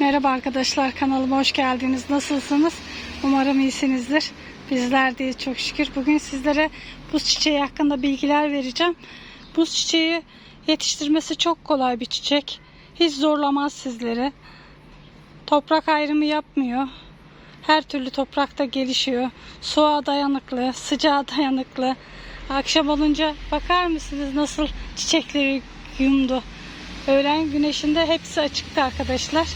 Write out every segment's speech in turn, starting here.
Merhaba arkadaşlar kanalıma hoş geldiniz. Nasılsınız? Umarım iyisinizdir. Bizler de çok şükür. Bugün sizlere buz çiçeği hakkında bilgiler vereceğim. Buz çiçeği yetiştirmesi çok kolay bir çiçek. Hiç zorlamaz sizleri. Toprak ayrımı yapmıyor. Her türlü toprakta gelişiyor. Soğuğa dayanıklı, sıcağa dayanıklı. Akşam olunca bakar mısınız nasıl çiçekleri yumdu. Öğlen güneşinde hepsi açıktı arkadaşlar.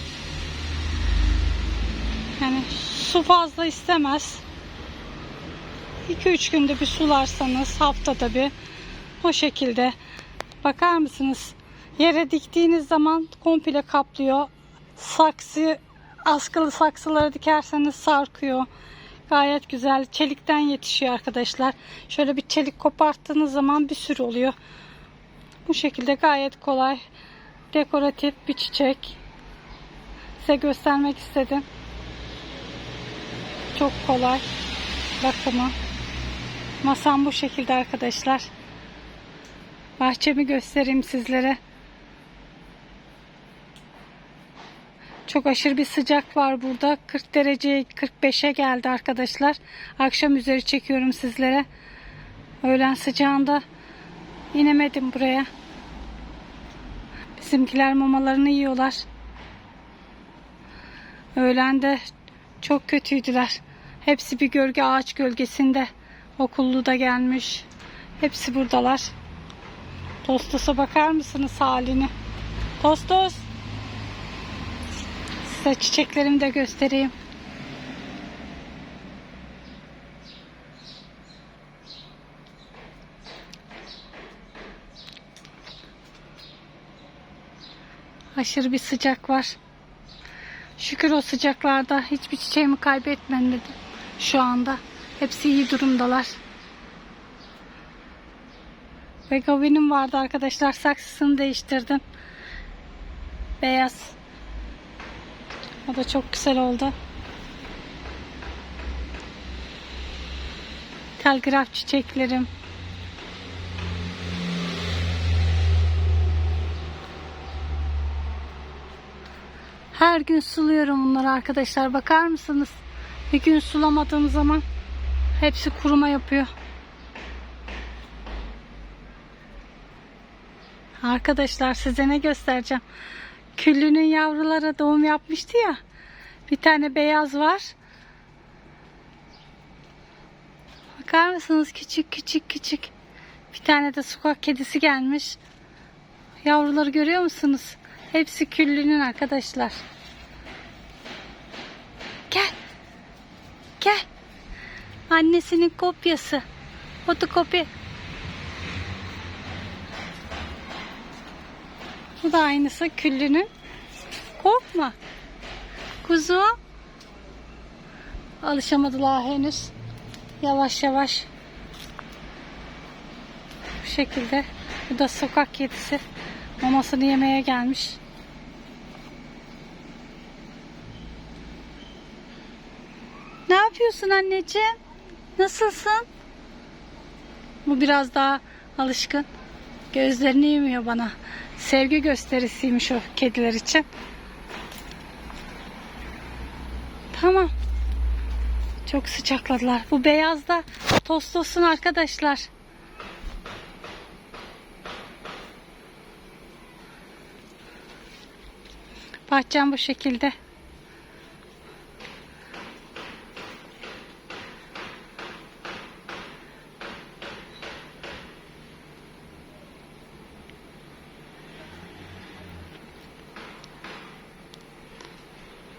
Yani su fazla istemez. 2-3 günde bir sularsanız haftada bir o şekilde bakar mısınız? Yere diktiğiniz zaman komple kaplıyor. Saksı askılı saksılara dikerseniz sarkıyor. Gayet güzel. Çelikten yetişiyor arkadaşlar. Şöyle bir çelik koparttığınız zaman bir sürü oluyor. Bu şekilde gayet kolay. Dekoratif bir çiçek. Size göstermek istedim. Çok kolay. Bakımı. Masam bu şekilde arkadaşlar. Bahçemi göstereyim sizlere. Çok aşırı bir sıcak var burada. 40 dereceye 45'e geldi arkadaşlar. Akşam üzeri çekiyorum sizlere. Öğlen sıcağında inemedim buraya. Bizimkiler mamalarını yiyorlar. Öğlen de çok kötüydüler. Hepsi bir gölge ağaç gölgesinde. Okullu da gelmiş. Hepsi buradalar. Tostos'a bakar mısınız halini? Tostos. Size çiçeklerimi de göstereyim. Aşırı bir sıcak var. Şükür o sıcaklarda hiçbir çiçeğimi kaybetmedim şu anda. Hepsi iyi durumdalar. Begovinim vardı arkadaşlar. Saksısını değiştirdim. Beyaz. O da çok güzel oldu. Telgraf çiçeklerim. Her gün suluyorum bunları arkadaşlar. Bakar mısınız? Bir gün sulamadığım zaman hepsi kuruma yapıyor. Arkadaşlar size ne göstereceğim. Küllünün yavrulara doğum yapmıştı ya. Bir tane beyaz var. Bakar mısınız? Küçük küçük küçük. Bir tane de sokak kedisi gelmiş. Yavruları görüyor musunuz? Hepsi küllünün arkadaşlar. Annesinin kopyası. Fotokopi. Bu da aynısı küllünün. Korkma. Kuzu. Alışamadılar henüz. Yavaş yavaş. Bu şekilde. Bu da sokak kedisi. Mamasını yemeye gelmiş. Ne yapıyorsun anneciğim? Nasılsın? Bu biraz daha alışkın. Gözlerini yemiyor bana. Sevgi gösterisiymiş o kediler için. Tamam. Çok sıcakladılar. Bu beyaz da tostosun arkadaşlar. Bahçem bu şekilde.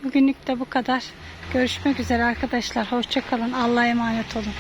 Bugünlük de bu kadar. Görüşmek üzere arkadaşlar. Hoşçakalın. Allah'a emanet olun.